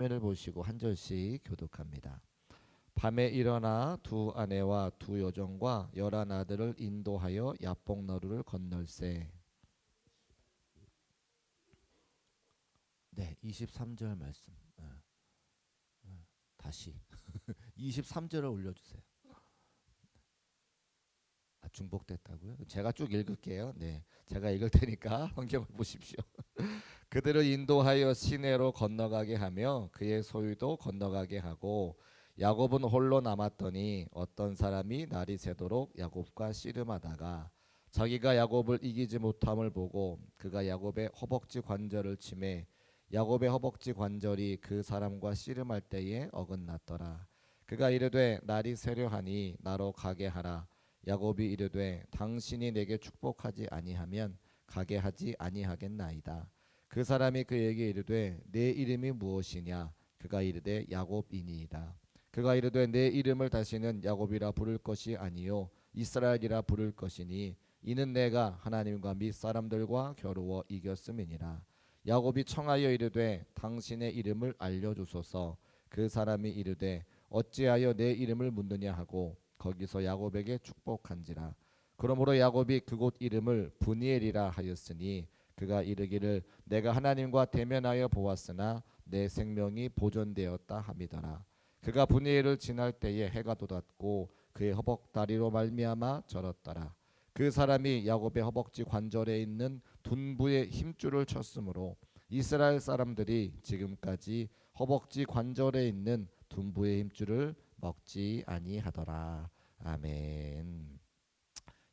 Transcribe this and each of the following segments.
화면을 보시고 한 절씩 교독합니다. 밤에 일어나 두 아내와 두 여종과 열한 아들을 인도하여 야복너루를 건널세. 네, 23절 말씀. 어, 어, 다시 23절을 올려주세요. 아, 중복됐다고요? 제가 쭉 읽을게요. 네, 제가 읽을 테니까 성경을 보십시오. 그들을 인도하여 시내로 건너가게 하며 그의 소유도 건너가게 하고 야곱은 홀로 남았더니 어떤 사람이 날이 새도록 야곱과 씨름하다가 자기가 야곱을 이기지 못함을 보고 그가 야곱의 허벅지 관절을 치매 야곱의 허벅지 관절이 그 사람과 씨름할 때에 어긋났더라. 그가 이르되 날이 새려하니 나로 가게 하라. 야곱이 이르되 당신이 내게 축복하지 아니하면 가게 하지 아니하겠나이다. 그 사람이 그에게 이르되 내 이름이 무엇이냐? 그가 이르되 야곱이니이다. 그가 이르되 내 이름을 다시는 야곱이라 부를 것이 아니요 이스라엘이라 부를 것이니 이는 내가 하나님과 및 사람들과 겨루어 이겼음이니라. 야곱이 청하여 이르되 당신의 이름을 알려 주소서. 그 사람이 이르되 어찌하여 내 이름을 묻느냐 하고 거기서 야곱에게 축복한지라. 그러므로 야곱이 그곳 이름을 분이엘이라 하였으니 그가 이르기를 내가 하나님과 대면하여 보았으나 내 생명이 보존되었다 함이더라. 그가 분이엘을 지날 때에 해가 돋았고 그의 허벅다리로 말미암아 절었더라. 그 사람이 야곱의 허벅지 관절에 있는 둔부의 힘줄을 쳤으므로 이스라엘 사람들이 지금까지 허벅지 관절에 있는 둔부의 힘줄을 먹지 아니하더라. 아멘.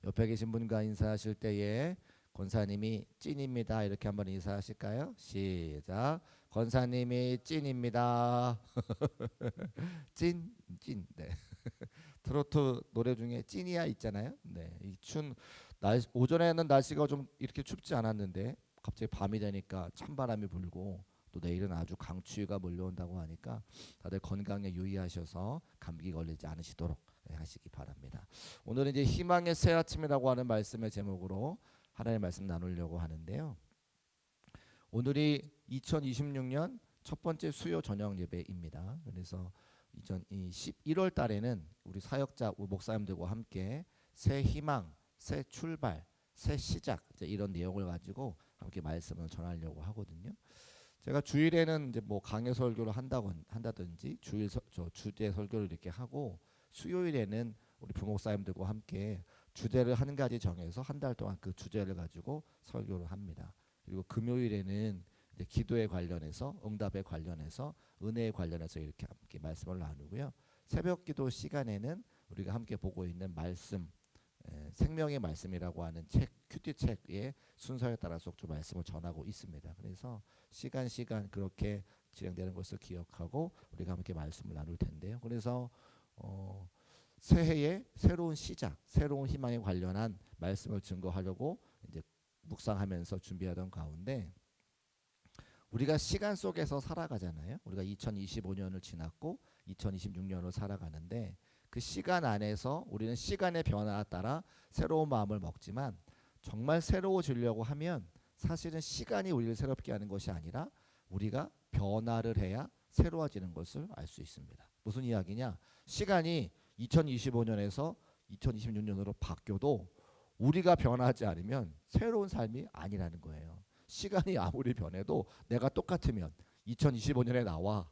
옆에 계신 분과 인사하실 때에 권사님이 찐입니다. 이렇게 한번 인사하실까요? 시작. 권사님이 찐입니다. 찐, 찐. 네. 트로트 노래 중에 찐이야 있잖아요. 네. 이춘 날 오전에는 날씨가 좀 이렇게 춥지 않았는데 갑자기 밤이 되니까 찬바람이 불고 또 내일은 아주 강추위가 몰려온다고 하니까 다들 건강에 유의하셔서 감기 걸리지 않으시도록 네, 하시기 바랍니다. 오늘은 이제 희망의 새 아침이라고 하는 말씀의 제목으로 하나님의 말씀 나누려고 하는데요. 오늘이 2026년 첫 번째 수요 저녁 예배입니다. 그래서 2011월 달에는 우리 사역자 목사님들과 함께 새 희망, 새 출발, 새 시작 이런 내용을 가지고 함께 말씀을 전하려고 하거든요. 제가 주일에는 이제 뭐 강해 설교를 한다고 한다든지 주일 서, 저 주제 설교를 이렇게 하고 수요일에는 우리 부목사님들과 함께 주제를 한 가지 정해서 한 달 동안 그 주제를 가지고 설교를 합니다. 그리고 금요일에는 이제 기도에 관련해서 응답에 관련해서 은혜에 관련해서 이렇게 함께 말씀을 나누고요. 새벽 기도 시간에는 우리가 함께 보고 있는 말씀 에, 생명의 말씀이라고 하는 책 큐티 책의 순서에 따라서 좀 말씀을 전하고 있습니다. 그래서 시간 시간 그렇게 진행되는 것을 기억하고 우리가 함께 말씀을 나눌 텐데요. 그래서 어, 새해의 새로운 시작, 새로운 희망에 관련한 말씀을 증거하려고 이제 묵상하면서 준비하던 가운데 우리가 시간 속에서 살아가잖아요. 우리가 2025년을 지났고 2026년으로 살아가는데 그 시간 안에서 우리는 시간의 변화에 따라 새로운 마음을 먹지만 정말 새로워지려고 하면 사실은 시간이 우리를 새롭게 하는 것이 아니라 우리가 변화를 해야 새로워지는 것을 알 수 있습니다. 무슨 이야기냐? 시간이 2025년에서 2026년으로 바뀌어도 우리가 변하지 않으면 새로운 삶이 아니라는 거예요. 시간이 아무리 변해도 내가 똑같으면 2025년에 나와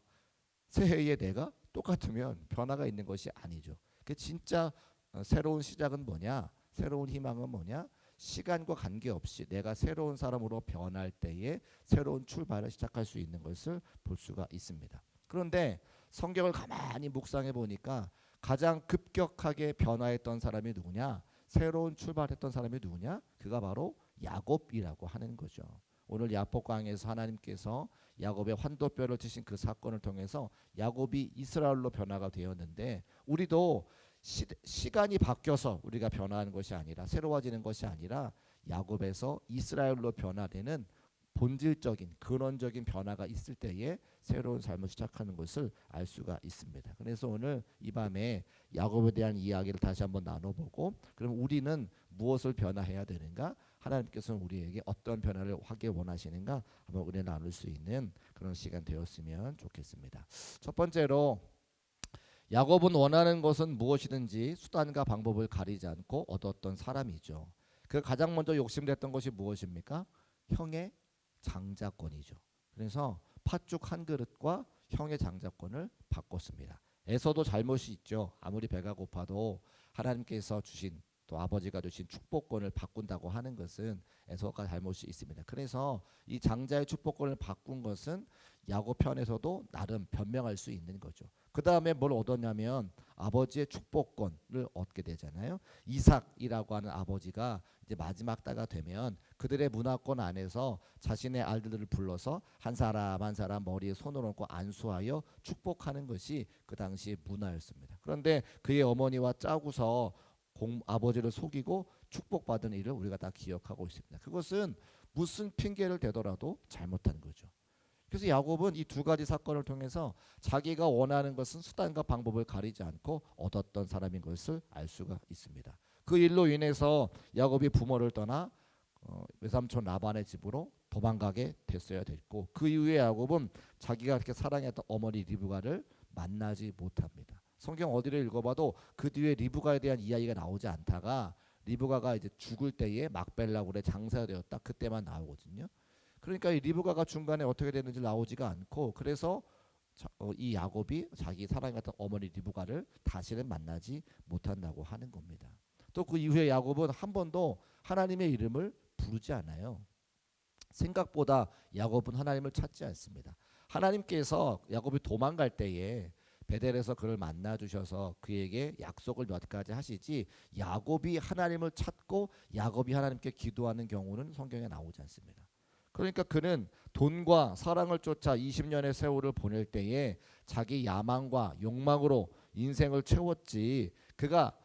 새해에 내가 똑같으면 변화가 있는 것이 아니죠. 그 진짜 어, 새로운 시작은 뭐냐? 새로운 희망은 뭐냐? 시간과 관계없이 내가 새로운 사람으로 변할 때에 새로운 출발을 시작할 수 있는 것을 볼 수가 있습니다. 그런데 성경을 가만히 묵상해 보니까 가장 급격하게 변화했던 사람이 누구냐? 새로운 출발했던 사람이 누구냐? 그가 바로 야곱이라고 하는 거죠. 오늘 야복강에서 하나님께서 야곱의 환도뼈를 치신 그 사건을 통해서 야곱이 이스라엘로 변화가 되었는데 우리도 시, 시간이 바뀌어서 우리가 변화하는 것이 아니라 새로워지는 것이 아니라 야곱에서 이스라엘로 변화되는 본질적인 근원적인 변화가 있을 때에 새로운 삶을 시작하는 것을 알 수가 있습니다. 그래서 오늘 이 밤에 야곱에 대한 이야기를 다시 한번 나눠보고 그럼 우리는 무엇을 변화해야 되는가? 하나님께서는 우리에게 어떤 변화를 하길 원하시는가 한번 은혜 나눌 수 있는 그런 시간 되었으면 좋겠습니다. 첫 번째로 야곱은 원하는 것은 무엇이든지 수단과 방법을 가리지 않고 얻었던 사람이죠. 그 가장 먼저 욕심냈던 것이 무엇입니까? 형의 장자권이죠. 그래서 팥죽 한 그릇과 형의 장자권을 바꿨습니다. 에서도 잘못이 있죠. 아무리 배가 고파도 하나님께서 주신 또 아버지가 주신 축복권을 바꾼다고 하는 것은 에서가 잘못이 있습니다. 그래서 이 장자의 축복권을 바꾼 것은 야곱 편에서도 나름 변명할 수 있는 거죠. 그 다음에 뭘 얻었냐면 아버지의 축복권을 얻게 되잖아요. 이삭이라고 하는 아버지가 이제 마지막 때가 되면 그들의 문화권 안에서 자신의 아들들을 불러서 한 사람 한 사람 머리에 손을 얹고 안수하여 축복하는 것이 그 당시 문화였습니다. 그런데 그의 어머니와 짜고서 공, 아버지를 속이고 축복받은 일을 우리가 다 기억하고 있습니다. 그것은 무슨 핑계를 대더라도 잘못한 거죠. 그래서 야곱은 이 두 가지 사건을 통해서 자기가 원하는 것은 수단과 방법을 가리지 않고 얻었던 사람인 것을 알 수가 있습니다. 그 일로 인해서 야곱이 부모를 떠나 어, 외삼촌 라반의 집으로 도망가게 됐어야 됐고 그 이후에 야곱은 자기가 그렇게 사랑했던 어머니 리브가를 만나지 못합니다. 성경 어디를 읽어봐도 그 뒤에 리브가에 대한 이야기가 나오지 않다가 리브가가 이제 죽을 때에 막벨라굴의 장사가 되었다 그때만 나오거든요. 그러니까 이 리브가가 중간에 어떻게 됐는지 나오지가 않고 그래서 자, 어, 이 야곱이 자기 사랑했던 어머니 리브가를 다시는 만나지 못한다고 하는 겁니다. 또 그 이후에 야곱은 한 번도 하나님의 이름을 부르지 않아요. 생각보다 야곱은 하나님을 찾지 않습니다. 하나님께서 야곱이 도망갈 때에 베델에서 그를 만나 주셔서 그에게 약속을 몇 가지 하시지 야곱이 하나님을 찾고 야곱이 하나님께 기도하는 경우는 성경에 나오지 않습니다. 그러니까 그는 돈과 사랑을 쫓아 20년의 세월을 보낼 때에 자기 야망과 욕망으로 인생을 채웠지 그가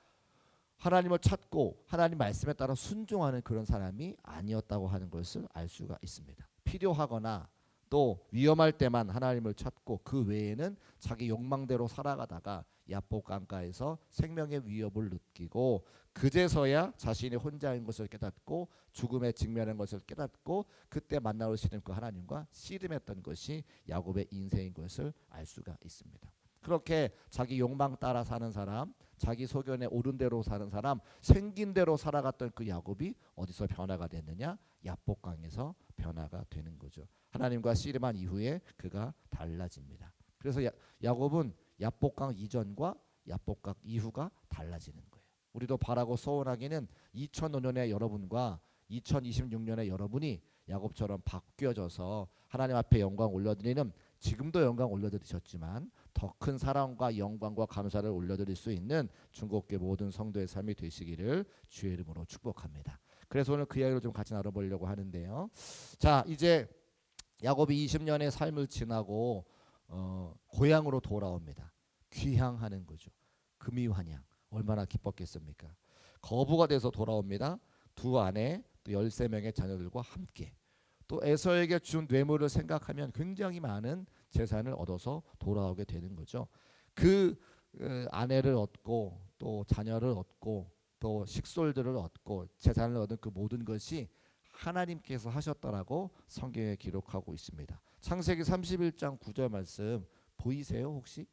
하나님을 찾고 하나님 말씀에 따라 순종하는 그런 사람이 아니었다고 하는 것을 알 수가 있습니다. 필요하거나 또 위험할 때만 하나님을 찾고 그 외에는 자기 욕망대로 살아가다가 야복 강가에서 생명의 위협을 느끼고 그제서야 자신이 혼자인 것을 깨닫고 죽음에 직면한 것을 깨닫고 그때 만나오시는 그 하나님과 씨름했던 것이 야곱의 인생인 것을 알 수가 있습니다. 그렇게 자기 욕망 따라 사는 사람, 자기 소견에 오른 대로 사는 사람, 생긴 대로 살아갔던 그 야곱이 어디서 변화가 됐느냐? 야복강에서 변화가 되는 거죠. 하나님과 씨름한 이후에 그가 달라집니다. 그래서 야, 야곱은 야복강 이전과 야복강 이후가 달라지는 거예요. 우리도 바라고 소원하기는 2005년에 여러분과 2026년에 여러분이 야곱처럼 바뀌어져서 하나님 앞에 영광 올려드리는 지금도 영광 올려드리셨지만 더 큰 사랑과 영광과 감사를 올려드릴 수 있는 중국계 모든 성도의 삶이 되시기를 주의 이름으로 축복합니다. 그래서 오늘 그 이야기를 좀 같이 나눠보려고 하는데요. 자 이제 야곱이 20년의 삶을 지나고 어, 고향으로 돌아옵니다. 귀향하는 거죠. 금이환양 얼마나 기뻤겠습니까? 거부가 돼서 돌아옵니다. 두 아내 또 13명의 자녀들과 함께 또 에서에게 준 뇌물을 생각하면 굉장히 많은 재산을 얻어서 돌아오게 되는 거죠. 그 어, 아내를 얻고 또 자녀를 얻고 또 식솔들을 얻고 재산을 얻은 그 모든 것이 하나님께서 하셨다라고 성경에 기록하고 있습니다. 창세기 31장 9절 말씀 보이세요 혹시?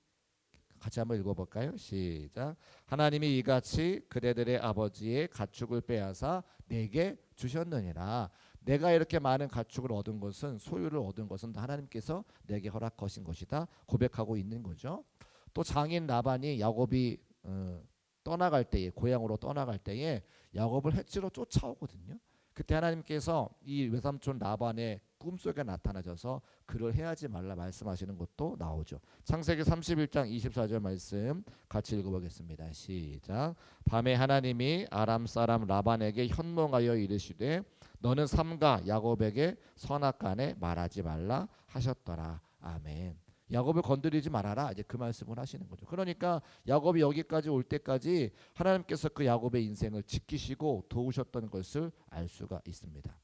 같이 한번 읽어볼까요? 시작. 하나님이 이같이 그대들의 아버지의 가축을 빼앗아 내게 주셨느니라. 내가 이렇게 많은 가축을 얻은 것은 소유를 얻은 것은 하나님께서 내게 허락하신 것이다 고백하고 있는 거죠. 또 장인 라반이 야곱이 어, 떠나갈 때에 고향으로 떠나갈 때에 야곱을 해치러 쫓아오거든요. 그때 하나님께서 이 외삼촌 라반의 꿈속에 나타나셔서 그를 해하지 말라 말씀하시는 것도 나오죠. 창세기 31장 24절 말씀 같이 읽어보겠습니다. 시작. 밤에 하나님이 아람 사람 라반에게 현몽하여 이르시되 너는 삼가 야곱에게 선악간에 말하지 말라 하셨더라. 아멘. 야곱을 건드리지 말아라. 이제 그 말씀을 하시는 거죠. 그러니까 야곱이 여기까지 올 때까지 하나님께서 그 야곱의 인생을 지키시고 도우셨던 것을 알 수가 있습니다.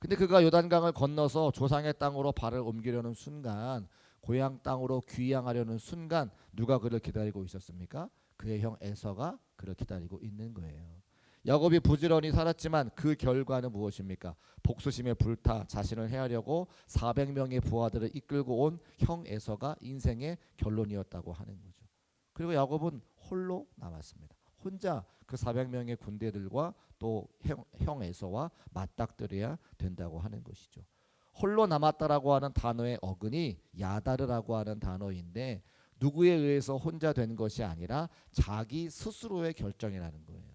근데 그가 요단강을 건너서 조상의 땅으로 발을 옮기려는 순간 고향 땅으로 귀향하려는 순간 누가 그를 기다리고 있었습니까? 그의 형 에서가 그를 기다리고 있는 거예요. 야곱이 부지런히 살았지만 그 결과는 무엇입니까? 복수심에 불타 자신을 해하려고 400명의 부하들을 이끌고 온 형 에서가 인생의 결론이었다고 하는 거죠. 그리고 야곱은 홀로 남았습니다. 혼자 그 400명의 군대들과 또 형 에서와 맞닥뜨려야 된다고 하는 것이죠. 홀로 남았다라고 하는 단어의 어근이 야다르라고 하는 단어인데 누구에 의해서 혼자 된 것이 아니라 자기 스스로의 결정이라는 거예요.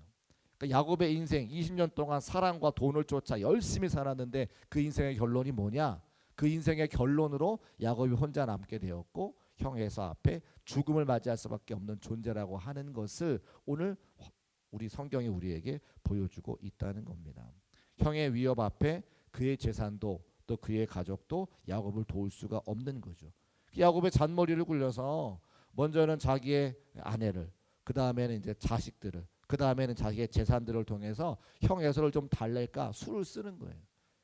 그러니까 야곱의 인생 20년 동안 사랑과 돈을 쫓아 열심히 살았는데 그 인생의 결론이 뭐냐? 그 인생의 결론으로 야곱이 혼자 남게 되었고 형 에서 앞에 죽음을 맞이할 수밖에 없는 존재라고 하는 것을 오늘 우리 성경이 우리에게 보여주고 있다는 겁니다. 형의 위협 앞에 그의 재산도 또 그의 가족도 야곱을 도울 수가 없는 거죠. 야곱의 잔머리를 굴려서 먼저는 자기의 아내를 그 다음에는 이제 자식들을 그 다음에는 자기의 재산들을 통해서 형 에서를 좀 달랠까 수를 쓰는 거예요.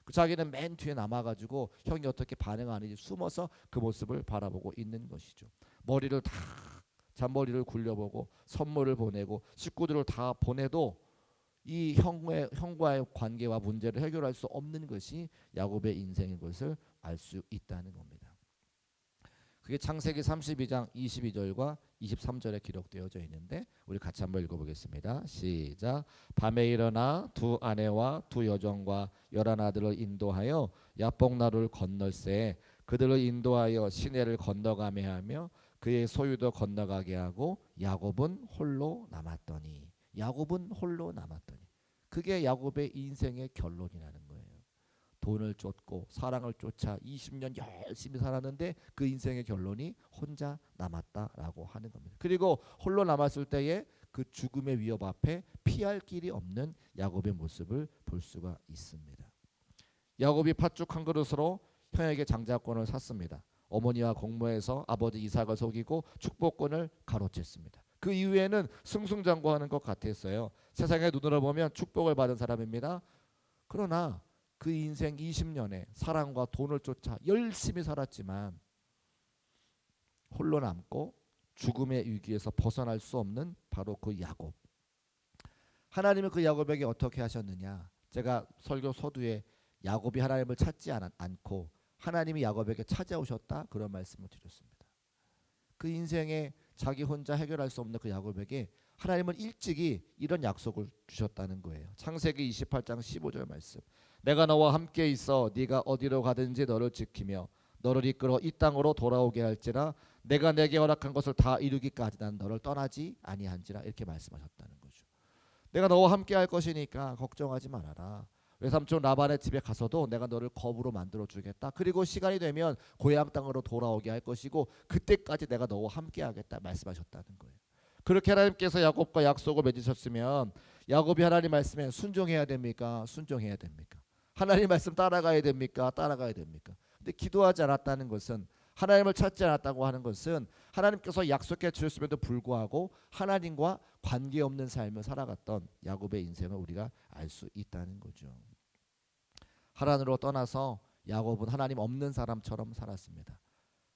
그 자기는 맨 뒤에 남아가지고 형이 어떻게 반응하는지 숨어서 그 모습을 바라보고 있는 것이죠. 머리를 다 잔머리를 굴려보고 선물을 보내고 식구들을 다 보내도 이 형의 형과의 관계와 문제를 해결할 수 없는 것이 야곱의 인생인 것을 알 수 있다는 겁니다. 그게 창세기 32장 22절과 23절에 기록되어져 있는데 우리 같이 한번 읽어보겠습니다. 시작. 밤에 일어나 두 아내와 두 여종과 열한 아들을 인도하여 야복나루를 건널세 그들을 인도하여 시내를 건너가게 하며 그의 소유도 건너가게 하고 야곱은 홀로 남았더니 야곱은 홀로 남았더니 그게 야곱의 인생의 결론이라는. 돈을 쫓고 사랑을 쫓아 20년 열심히 살았는데 그 인생의 결론이 혼자 남았다라고 하는 겁니다. 그리고 홀로 남았을 때에 그 죽음의 위협 앞에 피할 길이 없는 야곱의 모습을 볼 수가 있습니다. 야곱이 팥죽 한 그릇으로 형에게 장자권을 샀습니다. 어머니와 공모해서 아버지 이삭을 속이고 축복권을 가로챘습니다. 그 이후에는 승승장구하는 것 같았어요. 세상의 눈으로 보면 축복을 받은 사람입니다. 그러나 그 인생 20년에 사랑과 돈을 쫓아 열심히 살았지만 홀로 남고 죽음의 위기에서 벗어날 수 없는 바로 그 야곱. 하나님은 그 야곱에게 어떻게 하셨느냐? 제가 설교 서두에 야곱이 하나님을 찾지 않고 하나님이 야곱에게 찾아오셨다 그런 말씀을 드렸습니다. 그 인생에 자기 혼자 해결할 수 없는 그 야곱에게 하나님은 일찍이 이런 약속을 주셨다는 거예요. 창세기 28장 15절 말씀. 내가 너와 함께 있어 네가 어디로 가든지 너를 지키며 너를 이끌어 이 땅으로 돌아오게 할지라 내가 내게 허락한 것을 다 이루기까지 난 너를 떠나지 아니한지라 이렇게 말씀하셨다는 거죠. 내가 너와 함께 할 것이니까 걱정하지 말아라. 외삼촌 라반의 집에 가서도 내가 너를 거부로 만들어 주겠다. 그리고 시간이 되면 고향 땅으로 돌아오게 할 것이고 그때까지 내가 너와 함께 하겠다 말씀하셨다는 거예요. 그렇게 하나님께서 야곱과 약속을 맺으셨으면 야곱이 하나님 말씀에 순종해야 됩니까? 순종해야 됩니까? 하나님 말씀 따라가야 됩니까? 따라가야 됩니까? 근데 기도하지 않았다는 것은 하나님을 찾지 않았다고 하는 것은 하나님께서 약속해 주셨음에도 불구하고 하나님과 관계없는 삶을 살아갔던 야곱의 인생을 우리가 알 수 있다는 거죠. 하란으로 떠나서 야곱은 하나님 없는 사람처럼 살았습니다.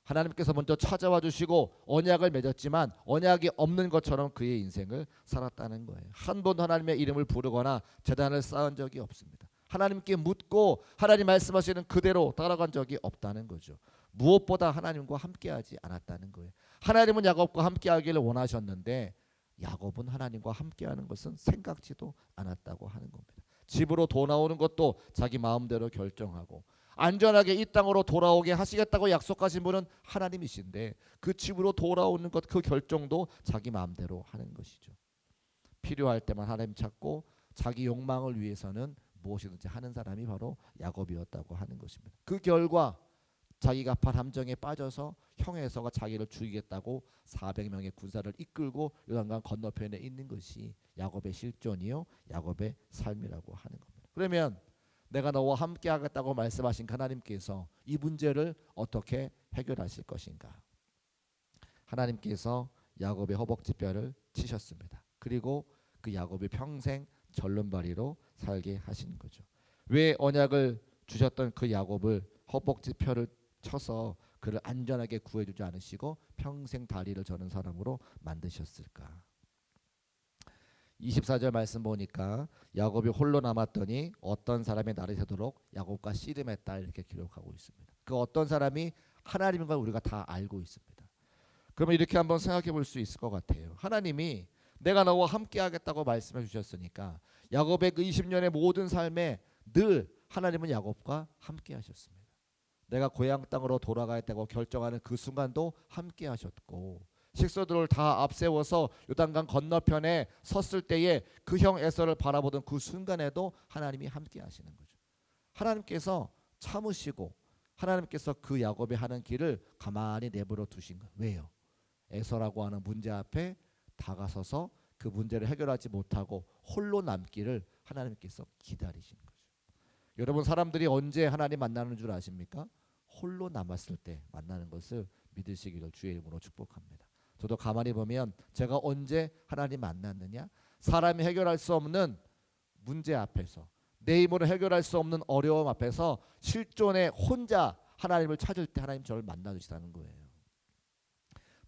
하나님께서 먼저 찾아와 주시고 언약을 맺었지만 언약이 없는 것처럼 그의 인생을 살았다는 거예요. 한 번도 하나님의 이름을 부르거나 재단을 쌓은 적이 없습니다. 하나님께 묻고 하나님 말씀하시는 그대로 따라간 적이 없다는 거죠. 무엇보다 하나님과 함께하지 않았다는 거예요. 하나님은 야곱과 함께하기를 원하셨는데 야곱은 하나님과 함께하는 것은 생각지도 않았다고 하는 겁니다. 집으로 돌아오는 것도 자기 마음대로 결정하고 안전하게 이 땅으로 돌아오게 하시겠다고 약속하신 분은 하나님이신데 그 집으로 돌아오는 것 그 결정도 자기 마음대로 하는 것이죠. 필요할 때만 하나님 찾고 자기 욕망을 위해서는 무엇이든지 하는 사람이 바로 야곱이었다고 하는 것입니다. 그 결과 자기가 판 함정에 빠져서 형에서가 자기를 죽이겠다고 400명의 군사를 이끌고 요단강 건너편에 있는 것이 야곱의 실존이요 야곱의 삶이라고 하는 겁니다. 그러면 내가 너와 함께 하겠다고 말씀하신 하나님께서 이 문제를 어떻게 해결하실 것인가? 하나님께서 야곱의 허벅지뼈를 치셨습니다. 그리고 그 야곱이 평생 절름발이로 살게 하신 거죠. 왜 언약을 주셨던 그 야곱을 허벅지뼈를 쳐서 그를 안전하게 구해주지 않으시고 평생 다리를 저는 사람으로 만드셨을까? 24절 말씀 보니까 야곱이 홀로 남았더니 어떤 사람이 날이 새도록 야곱과 씨름했다 이렇게 기록하고 있습니다. 그 어떤 사람이 하나님인 걸 우리가 다 알고 있습니다. 그러면 이렇게 한번 생각해 볼 수 있을 것 같아요. 하나님이 내가 너와 함께 하겠다고 말씀해 주셨으니까 야곱의 그 20년의 모든 삶에 늘 하나님은 야곱과 함께 하셨습니다. 내가 고향 땅으로 돌아가겠다고 결정하는 그 순간도 함께 하셨고 식소들을 다 앞세워서 요단강 건너편에 섰을 때에 그 형 에서를 바라보던 그 순간에도 하나님이 함께 하시는 거죠. 하나님께서 참으시고 하나님께서 그 야곱이 하는 길을 가만히 내버려 두신 거예요. 왜요? 에서라고 하는 문제 앞에 다가서서 그 문제를 해결하지 못하고 홀로 남기를 하나님께서 기다리신 거죠. 여러분 사람들이 언제 하나님 만나는 줄 아십니까? 홀로 남았을 때 만나는 것을 믿으시기를 주의 이름으로 축복합니다. 저도 가만히 보면 제가 언제 하나님 만났느냐? 사람이 해결할 수 없는 문제 앞에서 내 힘으로 해결할 수 없는 어려움 앞에서 실존에 혼자 하나님을 찾을 때 하나님 저를 만나 주시다는 거예요.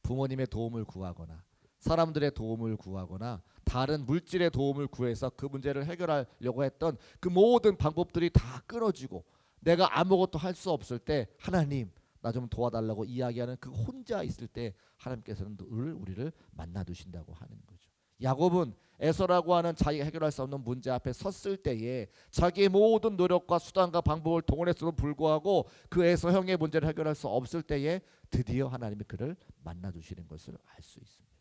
부모님의 도움을 구하거나 사람들의 도움을 구하거나 다른 물질의 도움을 구해서 그 문제를 해결하려고 했던 그 모든 방법들이 다 끊어지고 내가 아무것도 할 수 없을 때 하나님 나 좀 도와달라고 이야기하는 그 혼자 있을 때 하나님께서는 늘 우리를 만나 두신다고 하는 거죠. 야곱은 에서라고 하는 자기가 해결할 수 없는 문제 앞에 섰을 때에 자기의 모든 노력과 수단과 방법을 동원했음에도 불구하고 그 에서 형의 문제를 해결할 수 없을 때에 드디어 하나님이 그를 만나 주시는 것을 알 수 있습니다.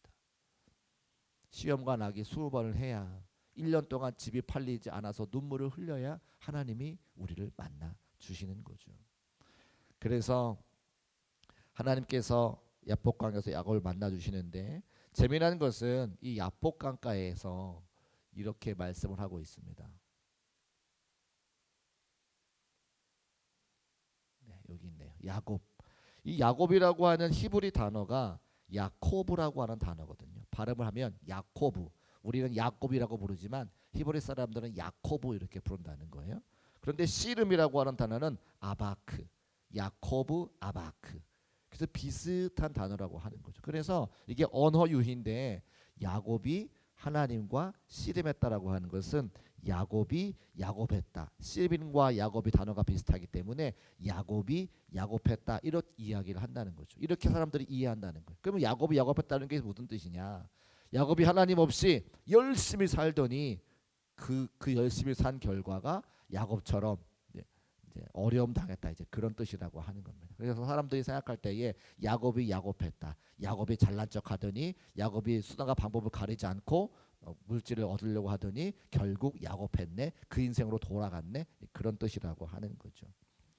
시험과 낙이 번을 해야 1년 동안 집이 팔리지 않아서 눈물을 흘려야 하나님이 우리를 만나 주시는 거죠. 그래서 하나님께서 야복강에서 야곱을 만나 주시는데 재미난 것은 이 야복강가에서 이렇게 말씀을 하고 있습니다. 네, 여기 있네요. 야곱. 이 야곱이라고 하는 히브리 단어가 야코브라고 하는 단어거든요. 발음을 하면 야코브. 우리는 야곱이라고 부르지만 히브리 사람들은 야코브 이렇게 부른다는 거예요. 그런데 씨름이라고 하는 단어는 아바크. 야코브 아바크. 그래서 비슷한 단어라고 하는 거죠. 그래서 이게 언어 유희인데 야곱이 하나님과 씨름했다라고 하는 것은 야곱이 야곱했다. 씨름과 야곱이 단어가 비슷하기 때문에 야곱이 야곱했다 이런 이야기를 한다는 거죠. 이렇게 사람들이 이해한다는 거예요. 그러면 야곱이 야곱했다는 게 무슨 뜻이냐? 야곱이 하나님 없이 열심히 살더니 그그 열심히 산 결과가 야곱처럼 이제, 어려움 당했다 이제 그런 뜻이라고 하는 겁니다. 그래서 사람들이 생각할 때에 야곱이 야곱했다. 야곱이 잘난 척하더니 야곱이 수단과 방법을 가리지 않고 어, 물질을 얻으려고 하더니 결국 야곱했네. 그 인생으로 돌아갔네. 그런 뜻이라고 하는 거죠.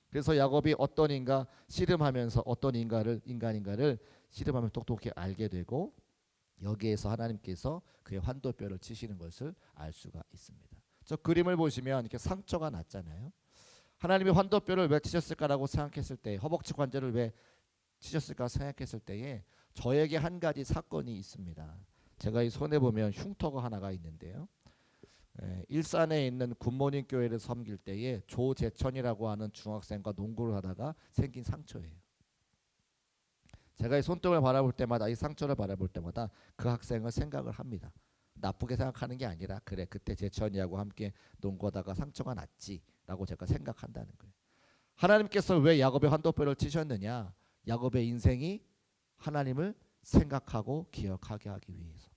그래서 야곱이 어떤 인가 씨름하면서 어떤 인가를 인간인가를 씨름하면 똑똑히 알게 되고 여기에서 하나님께서 그의 환도뼈를 치시는 것을 알 수가 있습니다. 저 그림을 보시면 이렇게 상처가 났잖아요. 하나님이 환도뼈를 왜 치셨을까라고 생각했을 때 허벅지 관절을 왜 치셨을까 생각했을 때에 저에게 한 가지 사건이 있습니다. 제가 이 손에 보면 흉터가 하나가 있는데요. 에, 일산에 있는 굿모닝 교회를 섬길 때에 조재천이라고 하는 중학생과 농구를 하다가 생긴 상처예요. 제가 이 손등을 바라볼 때마다 이 상처를 바라볼 때마다 그 학생을 생각을 합니다. 나쁘게 생각하는 게 아니라 그래 그때 재천이하고 함께 농구하다가 상처가 났지라고 제가 생각한다는 거예요. 하나님께서 왜 야곱의 환도뼈를 치셨느냐? 야곱의 인생이 하나님을 생각하고 기억하게 하기 위해서.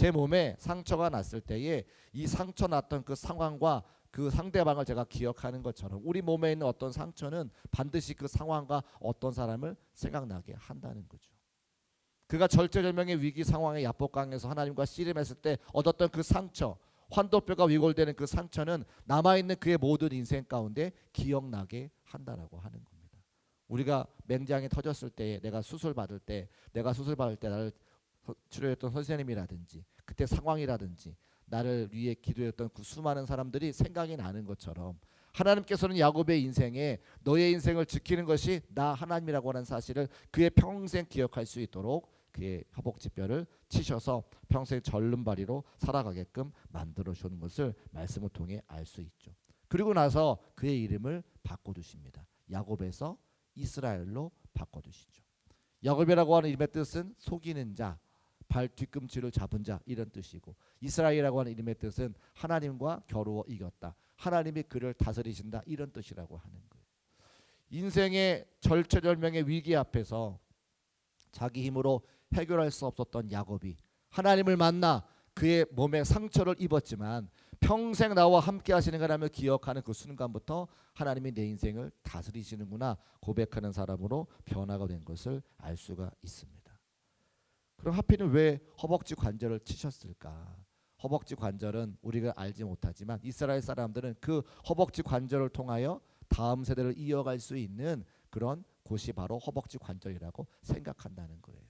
제 몸에 상처가 났을 때에 이 상처 났던 그 상황과 그 상대방을 제가 기억하는 것처럼 우리 몸에 있는 어떤 상처는 반드시 그 상황과 어떤 사람을 생각나게 한다는 거죠. 그가 절제절명의 위기 상황에 야복강에서 하나님과 씨름했을 때 얻었던 그 상처, 환도뼈가 위골되는 그 상처는 남아 있는 그의 모든 인생 가운데 기억나게 한다라고 하는 겁니다. 우리가 맹장이 터졌을 때, 내가 수술 받을 때, 내가 수술 받을 때 나를 치료했던 선생님이라든지 그때 상황이라든지 나를 위해 기도했던 그 수많은 사람들이 생각이 나는 것처럼 하나님께서는 야곱의 인생에 너의 인생을 지키는 것이 나 하나님이라고 하는 사실을 그의 평생 기억할 수 있도록 그의 허벅지뼈를 치셔서 평생 절름발이로 살아가게끔 만들어 주는 것을 말씀을 통해 알 수 있죠. 그리고 나서 그의 이름을 바꿔 주십니다. 야곱에서 이스라엘로 바꿔 주시죠. 야곱이라고 하는 이름의 뜻은 속이는 자, 발 뒤꿈치를 잡은 자 이런 뜻이고 이스라엘이라고 하는 이름의 뜻은 하나님과 겨루어 이겼다. 하나님이 그를 다스리신다 이런 뜻이라고 하는 거예요. 인생의 절체절명의 위기 앞에서 자기 힘으로 해결할 수 없었던 야곱이 하나님을 만나 그의 몸에 상처를 입었지만 평생 나와 함께 하시는 거라며 기억하는 그 순간부터 하나님이 내 인생을 다스리시는구나 고백하는 사람으로 변화가 된 것을 알 수가 있습니다. 그럼 하필은 왜 허벅지 관절을 치셨을까? 허벅지 관절은 우리가 알지 못하지만 이스라엘 사람들은 그 허벅지 관절을 통하여 다음 세대를 이어갈 수 있는 그런 곳이 바로 허벅지 관절이라고 생각한다는 거예요.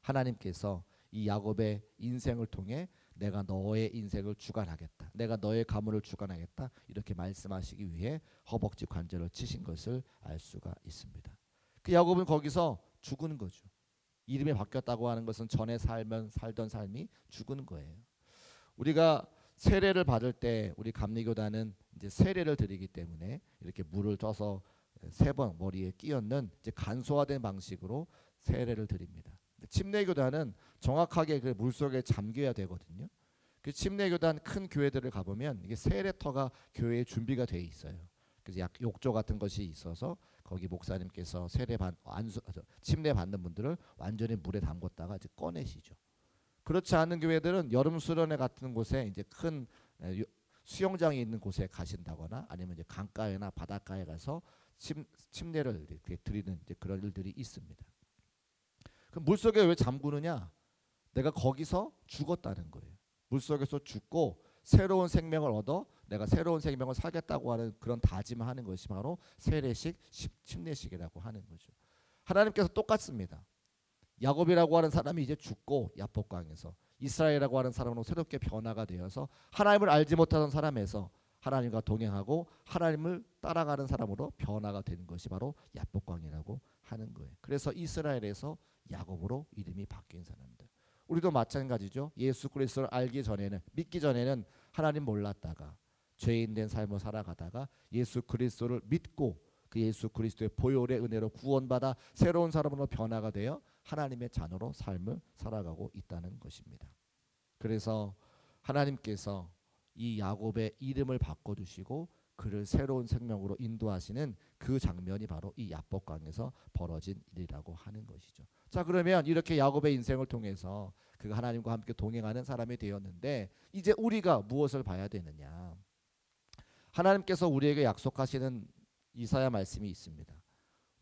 하나님께서 이 야곱의 인생을 통해 내가 너의 인생을 주관하겠다. 내가 너의 가문을 주관하겠다. 이렇게 말씀하시기 위해 허벅지 관절을 치신 것을 알 수가 있습니다. 그 야곱은 거기서 죽은 거죠. 이름이 바뀌었다고 하는 것은 전에 살면 살던 삶이 죽은 거예요. 우리가 세례를 받을 때 우리 감리교단은 이제 세례를 드리기 때문에 이렇게 물을 떠서 세 번 머리에 끼얹는 이제 간소화된 방식으로 세례를 드립니다. 침례교단은 정확하게 그 물 속에 잠겨야 되거든요. 그 침례교단 큰 교회들을 가보면 이게 세례터가 교회에 준비가 돼 있어요. 그래서 약 욕조 같은 것이 있어서 거기 목사님께서 세례 받 안수 침례 받는 분들을 완전히 물에 담궜다가 이제 꺼내시죠. 그렇지 않은 교회들은 여름 수련회 같은 곳에 이제 큰 수영장이 있는 곳에 가신다거나 아니면 이제 강가에나 바닷가에 가서 침, 침례를 이렇게 드리는 이제 그런 일들이 있습니다. 그 물속에 왜 잠그느냐? 내가 거기서 죽었다는 거예요. 물 속에서 죽고 새로운 생명을 얻어 내가 새로운 생명을 살겠다고 하는 그런 다짐을 하는 것이 바로 세례식, 침례식이라고 하는 거죠. 하나님께서 똑같습니다. 야곱이라고 하는 사람이 이제 죽고 야복강에서 이스라엘이라고 하는 사람으로 새롭게 변화가 되어서 하나님을 알지 못하던 사람에서 하나님과 동행하고 하나님을 따라가는 사람으로 변화가 되는 것이 바로 야복강이라고 하는 거예요. 그래서 이스라엘에서 야곱으로 이름이 바뀐 사람들. 우리도 마찬가지죠. 예수 그리스도를 알기 전에는 믿기 전에는 하나님 몰랐다가 죄인 된 삶을 살아가다가 예수 그리스도를 믿고 그 예수 그리스도의 보혈의 은혜로 구원받아 새로운 사람으로 변화가 되어 하나님의 자녀로 삶을 살아가고 있다는 것입니다. 그래서 하나님께서 이 야곱의 이름을 바꿔 주시고 그를 새로운 생명으로 인도하시는 그 장면이 바로 이 야복강에서 벌어진 일이라고 하는 것이죠. 자 그러면 이렇게 야곱의 인생을 통해서 그가 하나님과 함께 동행하는 사람이 되었는데 이제 우리가 무엇을 봐야 되느냐? 하나님께서 우리에게 약속하시는 이사야 말씀이 있습니다.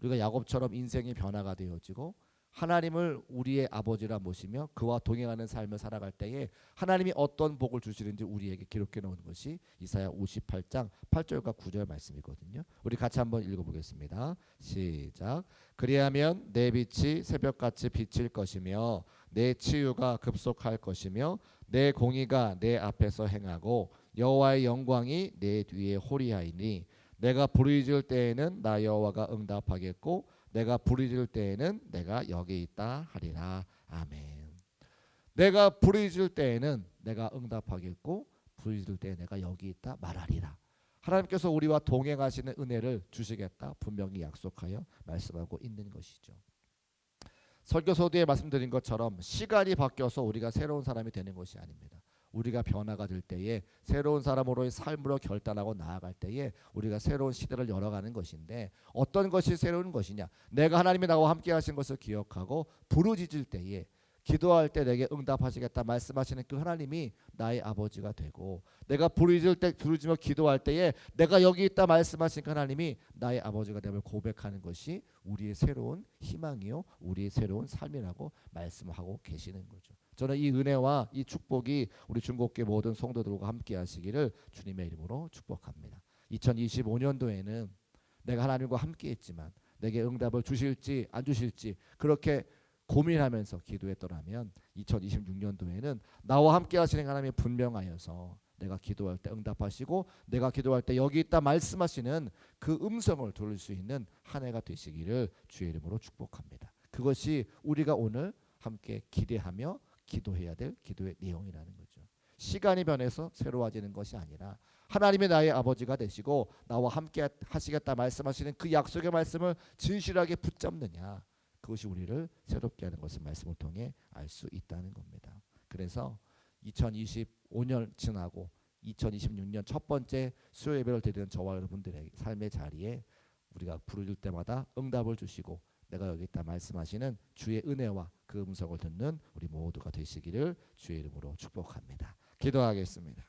우리가 야곱처럼 인생의 변화가 되어지고 하나님을 우리의 아버지라 모시며 그와 동행하는 삶을 살아갈 때에 하나님이 어떤 복을 주시는지 우리에게 기록해 놓은 것이 이사야 58장 8절과 9절 말씀이거든요. 우리 같이 한번 읽어 보겠습니다. 시작. 그리하면 내 빛이 새벽같이 비칠 것이며 내 치유가 급속할 것이며 내 공의가 내 앞에서 행하고 여호와의 영광이 내 뒤에 호리하이니 내가 부르짖을 때에는 나 여호와가 응답하겠고 내가 부르짖을 때에는 내가 여기 있다 하리라. 아멘. 내가 부르짖을 때에는 내가 응답하겠고 부르짖을 때 내가 여기 있다 말하리라. 하나님께서 우리와 동행하시는 은혜를 주시겠다 분명히 약속하여 말씀하고 있는 것이죠. 설교서두에 말씀드린 것처럼 시간이 바뀌어서 우리가 새로운 사람이 되는 것이 아닙니다. 우리가 변화가 될 때에 새로운 사람으로의 삶으로 결단하고 나아갈 때에 우리가 새로운 시대를 열어가는 것인데 어떤 것이 새로운 것이냐? 내가 하나님이 나와 함께 하신 것을 기억하고 부르짖을 때에 기도할 때 내게 응답하시겠다 말씀하시는 그 하나님이 나의 아버지가 되고 내가 부르짖을 때 부르짖며 기도할 때에 내가 여기 있다 말씀하신 그 하나님이 나의 아버지가 됨을 고백하는 것이 우리의 새로운 희망이요 우리의 새로운 삶이라고 말씀하고 계시는 거죠. 저는 이 은혜와 이 축복이 우리 중국계 모든 성도들과 함께 하시기를 주님의 이름으로 축복합니다. 2025년도에는 내가 하나님과 함께 했지만 내게 응답을 주실지 안 주실지 그렇게 고민하면서 기도했더라면 2026년도에는 나와 함께 하시는 하나님이 분명하여서 내가 기도할 때 응답하시고 내가 기도할 때 여기 있다 말씀하시는 그 음성을 들을 수 있는 한 해가 되시기를 주의 이름으로 축복합니다. 그것이 우리가 오늘 함께 기대하며 기도해야 될 기도의 내용이라는 거죠. 시간이 변해서 새로워지는 것이 아니라 하나님의 나의 아버지가 되시고 나와 함께 하시겠다 말씀하시는 그 약속의 말씀을 진실하게 붙잡느냐 그것이 우리를 새롭게 하는 것을 말씀을 통해 알 수 있다는 겁니다. 그래서 2025년 지나고 2026년 첫 번째 수요 예배를 드리는 저와 여러분들의 삶의 자리에 우리가 부르실 때마다 응답을 주시고 내가 여기 있다 말씀하시는 주의 은혜와 그 음성을 듣는 우리 모두가 되시기를 주의 이름으로 축복합니다. 기도하겠습니다.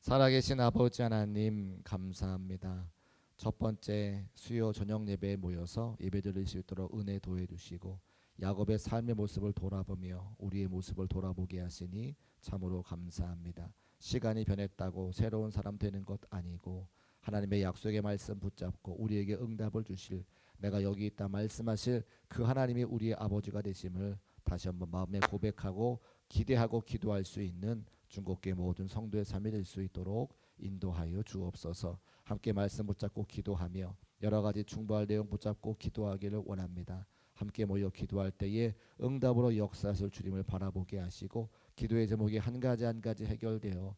살아계신 아버지 하나님 감사합니다. 첫 번째 수요 저녁 예배에 모여서 예배드릴 수 있도록 은혜 도해 주시고 야곱의 삶의 모습을 돌아보며 우리의 모습을 돌아보게 하시니 참으로 감사합니다. 시간이 변했다고 새로운 사람 되는 것 아니고 하나님의 약속의 말씀 붙잡고 우리에게 응답을 주실 내가 여기 있다 말씀하실 그 하나님이 우리의 아버지가 되심을 다시 한번 마음에 고백하고 기대하고 기도할 수 있는 중국계 모든 성도의 삶이 될 수 있도록 인도하여 주옵소서. 함께 말씀 붙잡고 기도하며 여러 가지 중보할 내용 붙잡고 기도하기를 원합니다. 함께 모여 기도할 때에 응답으로 역사하실 주님을 바라보게 하시고 기도의 제목이 한 가지 한 가지 해결되어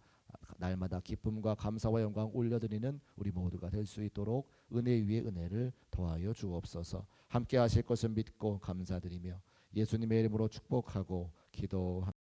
날마다 기쁨과 감사와 영광 올려드리는 우리 모두가 될 수 있도록 은혜 위에 은혜를 더하여 주옵소서. 함께 하실 것을 믿고 감사드리며 예수님의 이름으로 축복하고 기도합니다.